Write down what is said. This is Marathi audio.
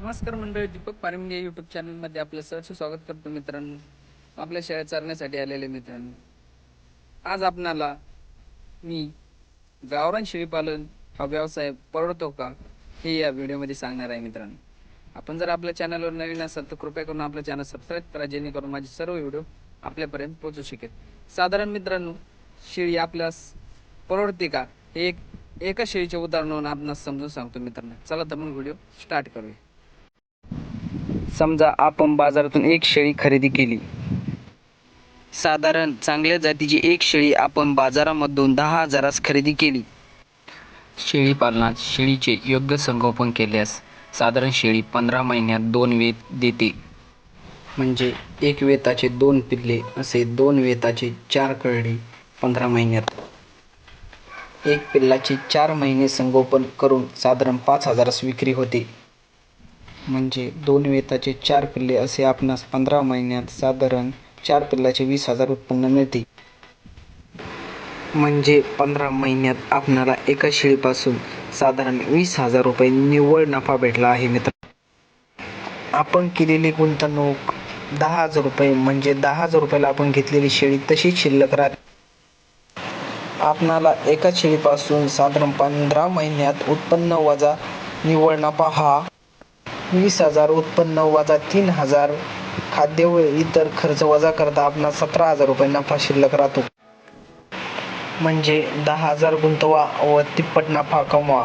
नमस्कार मंडळी दीपक पारंगे युट्यूब चॅनलमध्ये आपलं सहर्ष स्वागत करतो मित्रांनो. आपल्या शाळेत चालण्यासाठी आलेले मित्रांनो. आज आपणाला मी गावरान शेळीपालन हा व्यवसाय परवडतो का हे या व्हिडिओमध्ये सांगणार आहे मित्रांनो. आपण जर आपल्या चॅनलवर नवीन असाल तर कृपया करून आपलं चॅनल सबस्क्राईब करा जेणेकरून माझे सर्व व्हिडिओ आपल्यापर्यंत पोहोचू शकेल. साधारण मित्रांनो शेळी आपल्यास परवडते का हे एक एका शेळीचे उदाहरण आपण आपणास समजून सांगतो मित्रांनो. चला तर मग व्हिडिओ स्टार्ट करूया. समजा आपण बाजारातून एक शेळी खरेदी केली. साधारण चांगल्या जातीची एक शेळी आपण बाजारामधून दहा हजारास खरेदी केली. शेळी पालनात शेळीचे योग्य संगोपन केल्यास साधारण शेळी पंधरा महिन्यात दोन वेत देते. म्हणजे एक वेताचे दोन पिल्ले असे दोन वेताचे चार कळडे पंधरा महिन्यात. एक पिल्लाचे चार महिने संगोपन करून साधारण पाच हजारास विक्री होते. म्हणजे दोन वेताचे चार पिल्ले असे आपणास पंधरा महिन्यात साधारण चार पिल्लाचे वीस हजार उत्पन्न मिळते. म्हणजे पंधरा महिन्यात आपणाला एका शेळीपासून साधारण वीस हजार रुपये निव्वळ नफा भेटला आहे मित्र. आपण केलेली गुंतवणूक दहा हजार रुपये म्हणजे दहा हजार रुपयाला आपण घेतलेली शेळी तशीच शिल्लक राहते. आपणाला एका शेळीपासून साधारण पंधरा महिन्यात उत्पन्न वजा निव्वळ नफा हा वीस हजार उत्पन्न वजा तीन हजार खाद्य व इतर खर्च वजा करता आपणास सतरा हजार रुपये नफा शिल्लक राहतो. म्हणजे दहा हजार गुंतवा व तिप्पट नफा कमवा.